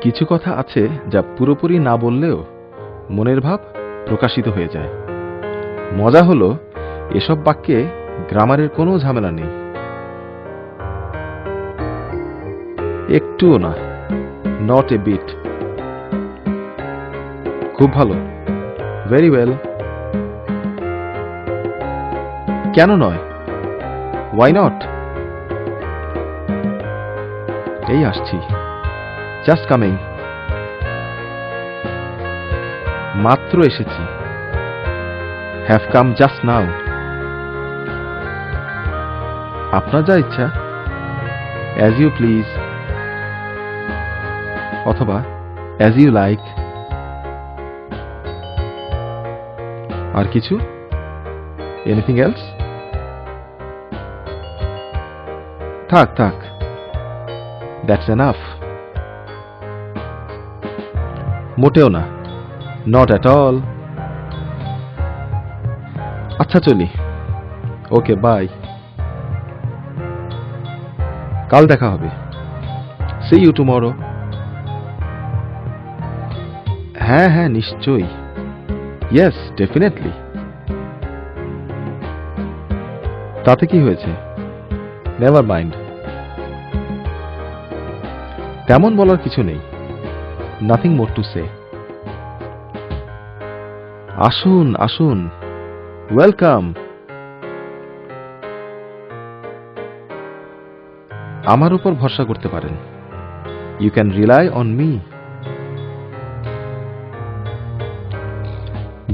কিছু কথা আছে যা পুরোপুরি না বললেও মনের ভাব প্রকাশিত হয়ে যায়। মজা হলো, এসব বাক্যে গ্রামারের কোনো ঝামেলা নেই। একটুও না নট এ বিট খুব ভালো। ভেরি ওয়েল কেন নয়? ওয়াই নট এই আসছি। জাস্ট কামিং মাত্র এসেছি। হ্যাভ কাম জাস্ট নাও আপনার যা ইচ্ছা। অ্যাজ ইউ প্লিজ অথবা অ্যাজ ইউ লাইক আর কিছু? এনিথিং এলস থাক থাক। দ্যাটস এনাফ মোটেও না। নট অ্যাট অল আচ্ছা চলি। ওকে বাই কাল দেখা হবে। সি ইউ টুমরো হ্যাঁ হ্যাঁ নিশ্চয়ই। ইয়েস ডেফিনেটলি তাতে কি হয়েছে? নেভার মাইন্ড তেমন বলার কিছু নেই। নাথিং মোর টু সে আসুন আসুন। ওয়েলকাম আমার উপর ভরসা করতে পারেন। You can rely on me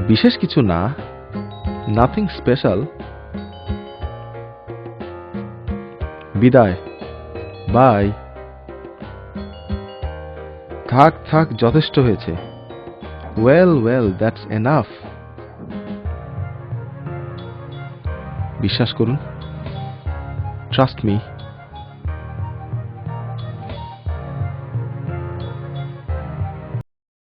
বিশেষ কিছু না। নাথিং স্পেশাল বিদায়। বাই থাক থাক যথেষ্ট হয়েছে। ওয়েল ওয়েল দ্যাটস এনাফ বিশ্বাস করুন। Trust me